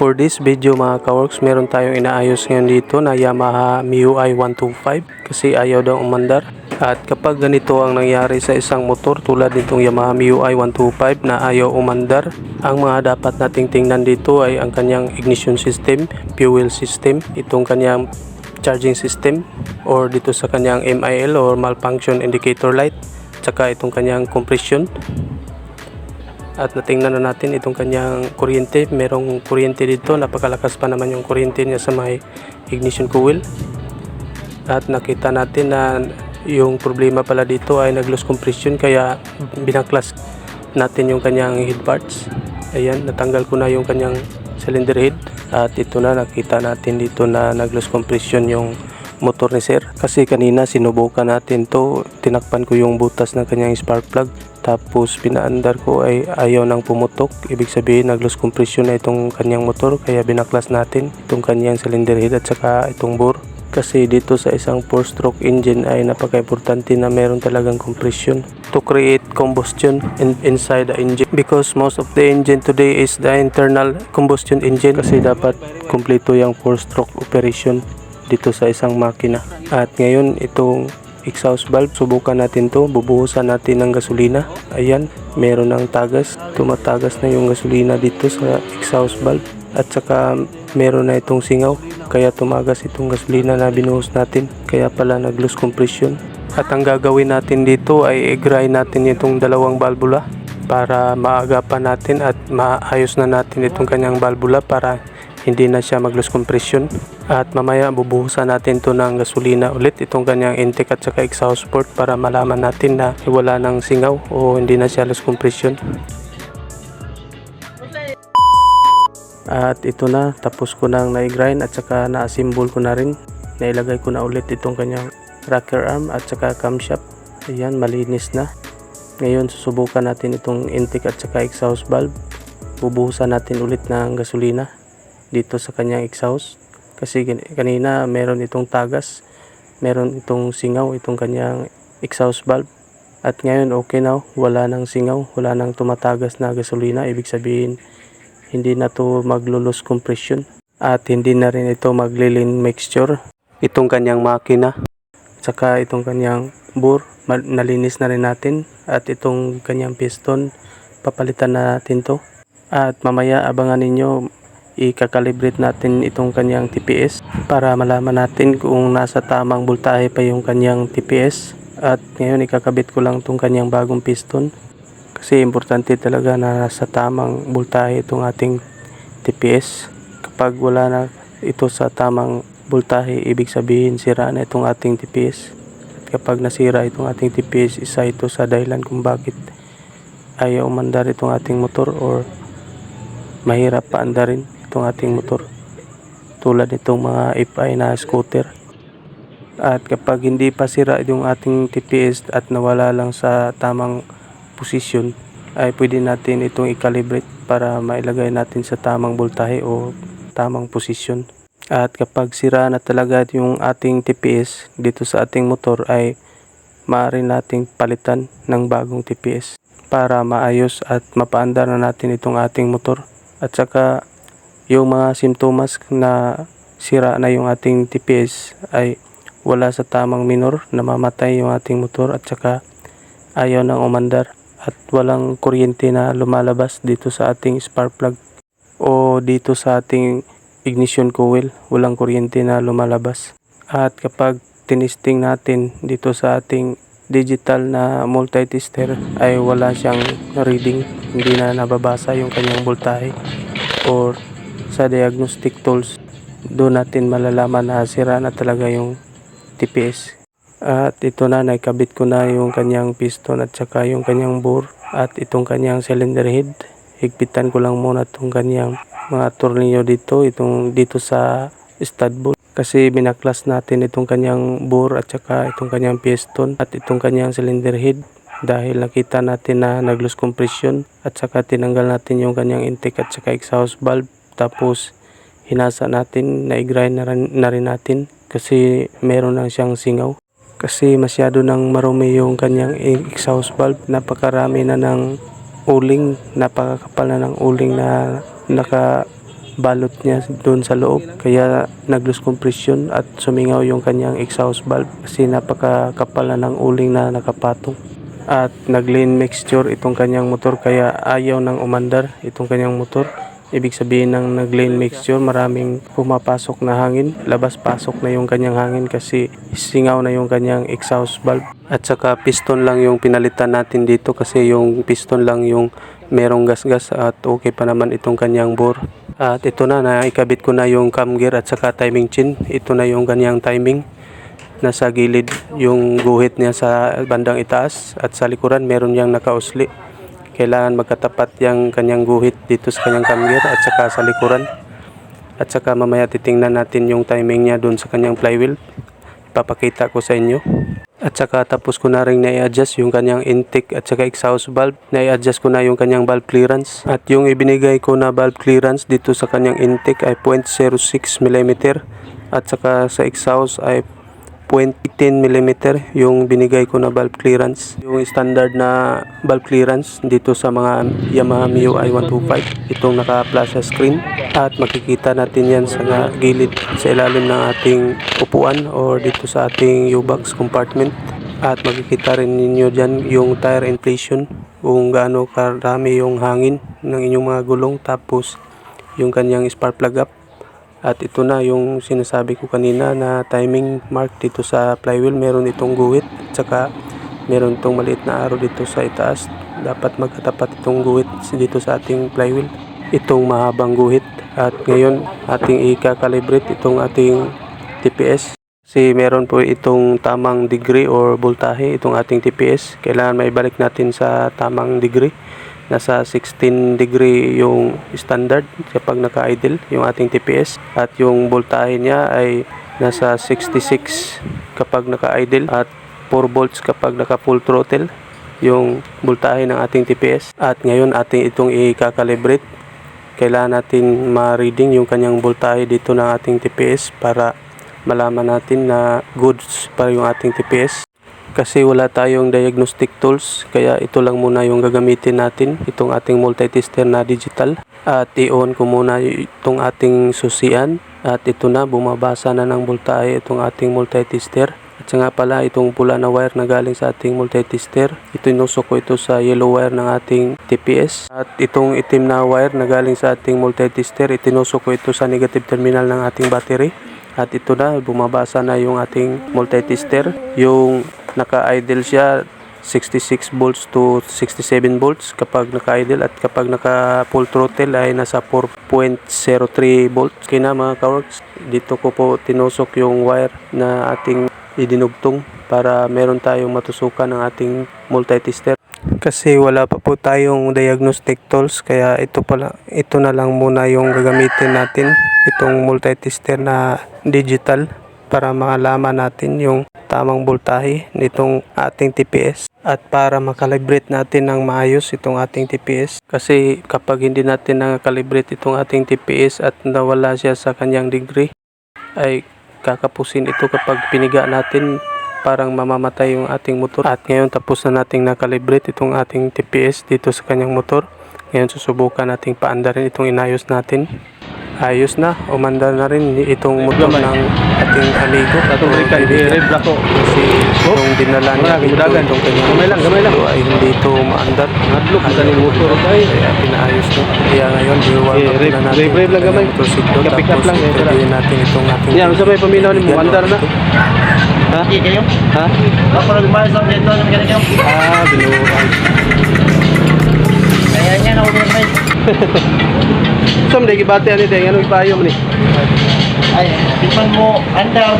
For this video mga kaworks, meron tayong inaayos ngayon dito na Yamaha MIUI 125 kasi ayaw daw umandar. At kapag ganito ang nangyari sa isang motor tulad nitong Yamaha MIUI 125 na ayaw umandar, ang mga dapat nating tingnan dito ay ang kanyang ignition system, fuel system, itong kanyang charging system or dito sa kanyang MIL or malfunction indicator light, tsaka itong kanyang compression at natingnan na natin itong kanyang kuryente. Merong kuryente dito. Napakalakas pa naman yung kuryente niya sa may ignition coil. At nakita natin na yung problema pala dito ay nag loose compression kaya binaklas natin yung kanyang head parts. Ayan natanggal ko na yung kanyang cylinder head. At ito na nakita natin dito na nag loose compression yung motor ni sir. Kasi kanina sinubukan natin to. Tinakpan ko yung butas ng kanyang spark plug. Tapos pinaandar ko ay ayaw nang pumutok. Ibig sabihin nag loose compression na itong kanyang motor. Kaya binaklas natin itong kanyang cylinder head at saka itong bore. Kasi dito sa isang 4 stroke engine ay napaka-importante na meron talagang compression to create combustion in, inside the engine. Because most of the engine today is the internal combustion engine. Kasi dapat kumpleto yung 4 stroke operation dito sa isang makina. At ngayon itong exhaust valve subukan natin to. Bubuhusan natin ng gasolina. Ayan meron ng tagas. Tumatagas na yung gasolina dito sa exhaust valve. At saka meron na itong singaw. Kaya tumagas itong gasolina na binuhos natin. Kaya pala nag loose compression. At ang gagawin natin dito ay i-grind natin itong dalawang valvula para maagapan natin at maayos na natin itong kanyang valvula para hindi na siya mag loose compression. At mamaya bubuhusan natin to ng gasolina ulit itong kanyang intake at saka exhaust port para malaman natin na wala ng singaw o hindi na siya loose compression. At ito na tapos ko nang na-grind at saka na-assemble ko na rin. Nailagay ko na ulit itong kanyang rocker arm at saka camshaft ayan malinis na. Ngayon susubukan natin itong intake at saka exhaust valve. Bubuhusan natin ulit ng gasolina dito sa kanyang exhaust kasi kanina meron itong tagas meron itong singaw itong kanyang exhaust valve at ngayon okay na wala nang singaw wala nang tumatagas na gasolina. Ibig sabihin hindi na to maglulos compression. At hindi na rin ito maglilin mixture. Itong kanyang makina saka itong kanyang bore nalinis na rin natin. At itong kanyang piston papalitan na natin to. At mamaya abangan ninyo i-calibrate natin itong kanyang TPS para malaman natin kung nasa tamang voltahe pa yung kanyang TPS at ngayon ikakabit ko lang itong kanyang bagong piston. Kasi importante talaga na nasa tamang voltahe itong ating TPS kapag wala na ito sa tamang voltahe ibig sabihin sira na itong ating TPS at kapag nasira itong ating TPS isa ito sa dahilan kung bakit ayaw umandar itong ating motor or mahirap pa andarin itong ating motor tulad nitong mga FI na scooter at kapag hindi pa sira yung ating TPS at nawala lang sa tamang posisyon ay pwede natin itong i-calibrate para mailagay natin sa tamang voltahe o tamang posisyon. At kapag sira na talaga yung ating TPS dito sa ating motor ay maaari nating palitan ng bagong TPS para maayos at mapaandar na natin itong ating motor. At saka yung mga simptomas na sira na yung ating TPS ay wala sa tamang minor, namamatay yung ating motor at saka ayaw nang umandar at walang kuryente na lumalabas dito sa ating spark plug o dito sa ating ignition coil, walang kuryente na lumalabas. At kapag tinisting natin dito sa ating digital na multi-tester ay wala siyang reading, hindi na nababasa yung kanyang voltahe or sa diagnostic tools doon natin malalaman na sira na talaga yung TPS. At ito na, naikabit ko na yung kanyang piston at saka yung kanyang bore at itong kanyang cylinder head. Higpitan ko lang muna itong kanyang mga tornilyo dito, itong dito sa stud bolt. Kasi binaklas natin itong kanyang bore at saka itong kanyang piston at itong kanyang cylinder head dahil nakita natin na nag-loose compression at saka tinanggal natin yung kanyang intake at saka exhaust valve tapos hinasa natin na i-grind na rin, na rin natin kasi meron lang siyang singaw. Kasi masyado nang marumi yung kanyang exhaust valve. Napakarami na ng uling napakakapal na ng uling na naka balot niya doon sa loob. Kaya nag-lose compression at sumingaw yung kanyang exhaust valve kasi napakakapal na ng uling na nakapatong. At nag-lane mixture itong kanyang motor kaya ayaw nang umandar itong kanyang motor ibig sabihin ng nag-lane mixture maraming pumapasok na hangin labas-pasok na yung kanyang hangin kasi singaw na yung kanyang exhaust valve. At saka piston lang yung pinalitan natin dito kasi yung piston lang yung merong gasgas at okay pa naman itong kanyang bore. At ito na naikabit ko na yung cam gear at saka timing chain ito na yung kanyang timing. Nasa gilid yung guhit niya sa bandang itaas at sa likuran meron niyang nakausli kailangan magkatapat yung kanyang guhit dito sa kanyang cam gear at saka sa likuran. At saka mamaya titingnan natin yung timing niya doon sa kanyang flywheel. Papakita ko sa inyo. At saka tapos ko na rin na-adjust yung kanyang intake at saka exhaust valve. Na-adjust ko na yung kanyang valve clearance. At yung ibinigay ko na valve clearance dito sa kanyang intake ay 0.06 mm at saka sa exhaust ay 0.10 mm yung binigay ko na valve clearance. Yung standard na valve clearance dito sa mga Yamaha MIUI 125. Itong naka-flash screen at makikita natin yan sa gilid sa ilalim ng ating upuan or dito sa ating U-box compartment. At makikita rin ninyo dyan yung tire inflation kung gaano karami yung hangin ng inyong mga gulong tapos yung kanyang spark plug up at ito na yung sinasabi ko kanina na timing mark dito sa flywheel. Meron itong guhit at saka meron itong maliit na arrow dito sa itaas. Dapat magkatapat itong guhit dito sa ating flywheel. Itong mahabang guhit. At ngayon ating i-calibrate itong ating TPS. Kasi meron po itong tamang degree or voltahe itong ating TPS. Kailangan maibalik natin sa tamang degree nasa 16 degree yung standard kapag naka-idle yung ating TPS at yung voltahe niya ay nasa 66 kapag naka-idle at 4 volts kapag naka full throttle yung voltahe ng ating TPS at ngayon ating itong i-calibrate. Kailangan natin ma-reading yung kanyang voltahe dito ng ating TPS para malaman natin na goods pa yung ating TPS kasi wala tayong diagnostic tools kaya ito lang muna yung gagamitin natin itong ating multitester na digital. At i-on ko muna itong ating susian at ito na bumabasa na ng voltahe itong ating multitester. At nga pala itong pula na wire na galing sa ating multitester ito inusok ko ito sa yellow wire ng ating TPS at itong itim na wire na galing sa ating multitester itinusok ko ito sa negative terminal ng ating battery. At ito na bumabasa na yung ating multitester. Yung naka-idle siya 66 volts to 67 volts kapag naka-idle at kapag naka full throttle ay nasa 4.03 volts. Kaya na mga kaworks, dito ko po tinusok yung wire na ating idinugtong para meron tayong matusukan ng ating multitester. Kasi wala pa po tayong diagnostic tools kaya ito pala ito na lang muna yung gagamitin natin itong multitester na digital para malaman natin yung tamang voltahe nitong ating TPS at para makalibrate natin ng maayos itong ating TPS kasi kapag hindi natin nakalibrate itong ating TPS at nawala siya sa kanyang degree ay kakapusin ito kapag piniga natin parang mamamatay yung ating motor. At ngayon tapos na nating nakalibrate itong ating TPS dito sa kanyang motor. Ngayon susubukan nating paandarin itong inayos natin ayos na umandar na rin itong motor ng ating amigo black ko. kasi itong dinala niya dito itong kanyang Gamay lang, lang. ay hindi ito maandar Nadlok sa kaning motor. kaya pinaayos no kaya ngayon Eh, up rev- na natin rev lang gamay. motor seat doon Kapick up tapos lang, eh, natin itong ating Yan, sabay paminaw ni mo, andar na. Ha? Kayo? Ha? Ako nagbayad sa dito ng ganito. Ah, binuhan. Ayan yan, ako din So, hindi gibati ani dahil anong ipayo mo ni? Ay, ipan mo, anda,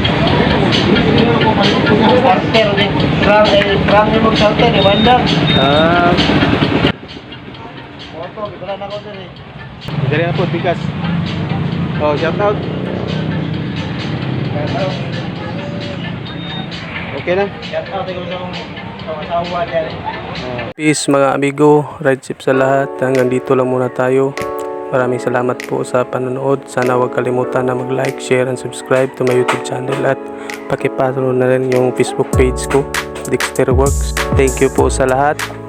charter ni, tram, tram eh, ni mo charter ni, banda. Ah. Oto, bigla na ko din eh. Dari na po, bigas. Oh, shout out. Okay na? Shout out, ikaw mga asawa dyan eh. Peace mga amigo, ride safe sa lahat. Hanggang dito lang muna tayo. Maraming salamat po sa panonood. Sana huwag kalimutan na mag-like, share, and subscribe to my YouTube channel at pakipatro na rin yung Facebook page ko, Dexter Works. Thank you po sa lahat.